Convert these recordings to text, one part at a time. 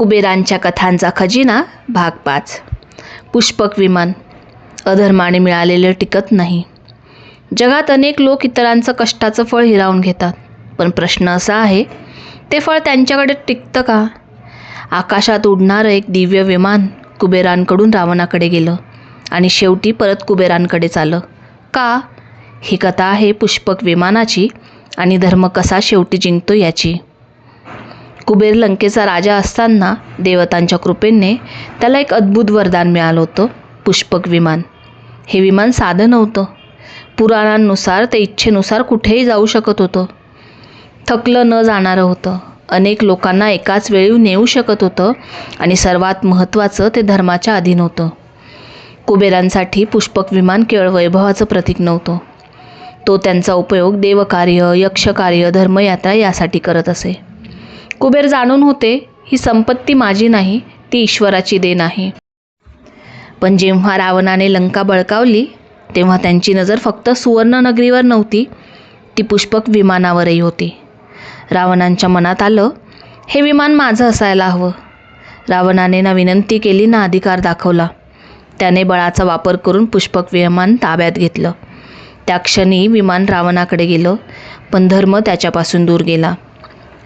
कुबेरांच्या कथांचा खजिना भाग पाच. पुष्पक विमान. अधर्माने मिळालेलं टिकत नाही. जगात अनेक लोक इतरांचं कष्टाचं फळ हिरावून घेतात. पण प्रश्न असा आहे ते फळ त्यांच्याकडे टिकतं का? आकाशात उडणारं एक दिव्य विमान कुबेरांकडून रावणाकडे गेलं आणि शेवटी परत कुबेरांकडेच आलं का? ही कथा आहे पुष्पक विमानाची आणि धर्म कसा शेवटी जिंकतो याची. कुबेर लंकेचा राजा असताना देवतांच्या कृपेने त्याला एक अद्भुत वरदान मिळालं होतं पुष्पक विमान. हे विमान साधं नव्हतं. पुराणांनुसार ते इच्छेनुसार कुठेही जाऊ शकत होतं. थकलं न जाणारं होतं. अनेक लोकांना एकाच वेळी नेऊ शकत होतं आणि सर्वात महत्त्वाचं ते धर्माच्या अधीन होतं. कुबेरांसाठी पुष्पक विमान केवळ वैभवाचं प्रतीक नव्हतं. तो त्यांचा उपयोग देवकार्य यक्षकार्य धर्मयात्रा यासाठी करत असे. कुबेर जाणून होते ही संपत्ती माझी नाही ती ईश्वराची देण आहे. पण जेव्हा रावणाने लंका बळकावली तेव्हा त्यांची नजर फक्त सुवर्णनगरीवर नव्हती ती पुष्पक विमानावरही होती. रावणांच्या मनात आलं हे विमान माझं असायला हवं. रावणाने ना विनंती केली ना अधिकार दाखवला. त्याने बळाचा वापर करून पुष्पक विमान ताब्यात घेतलं. त्या क्षणी विमान रावणाकडे गेलं पण धर्म त्याच्यापासून दूर गेला.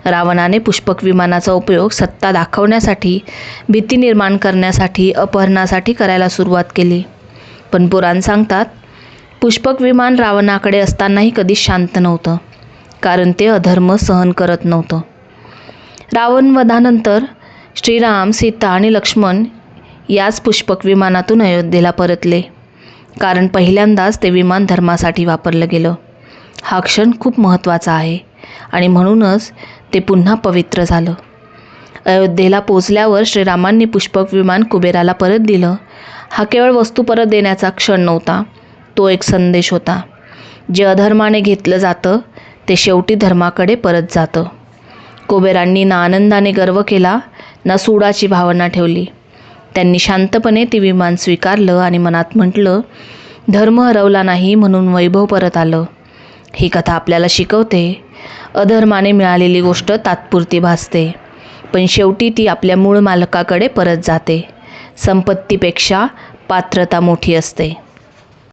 रावणाने पुष्पक विमानाचा उपयोग सत्ता दाखवण्यासाठी भीती निर्माण करण्यासाठी अपहरणासाठी करायला सुरुवात केली. पण पुराण सांगतात पुष्पक विमान रावणाकडे असतानाही कधीच शांत नव्हतं कारण ते अधर्म सहन करत नव्हतं. रावणवधानंतर श्रीराम सीता आणि लक्ष्मण याच पुष्पक विमानातून अयोध्येला परतले कारण पहिल्यांदाच ते विमान धर्मासाठी वापरलं गेलं. हा क्षण खूप महत्त्वाचा आहे आणि म्हणूनच ते पुन्हा पवित्र झालं. अयोध्येला पोचल्यावर श्रीरामांनी पुष्पक विमान कुबेराला परत दिलं. हा केवळ वस्तू परत देण्याचा क्षण नव्हता तो एक संदेश होता. जे अधर्माने घेतलं जातं ते शेवटी धर्माकडे परत जातं. कुबेरांनी ना आनंदाने गर्व केला ना सूडाची भावना ठेवली. त्यांनी शांतपणे ती विमान स्वीकारलं आणि मनात म्हटलं धर्म हरवला नाही म्हणून वैभव परत आलं. ही कथा आपल्याला शिकवते. अधर्माने मिळालेली गोष्ट तात्पुरती भासते. पण शेवटी ती आपल्या मूळ मालकाकडे परत जाते. संपत्तीपेक्षा पात्रता मोठी असते.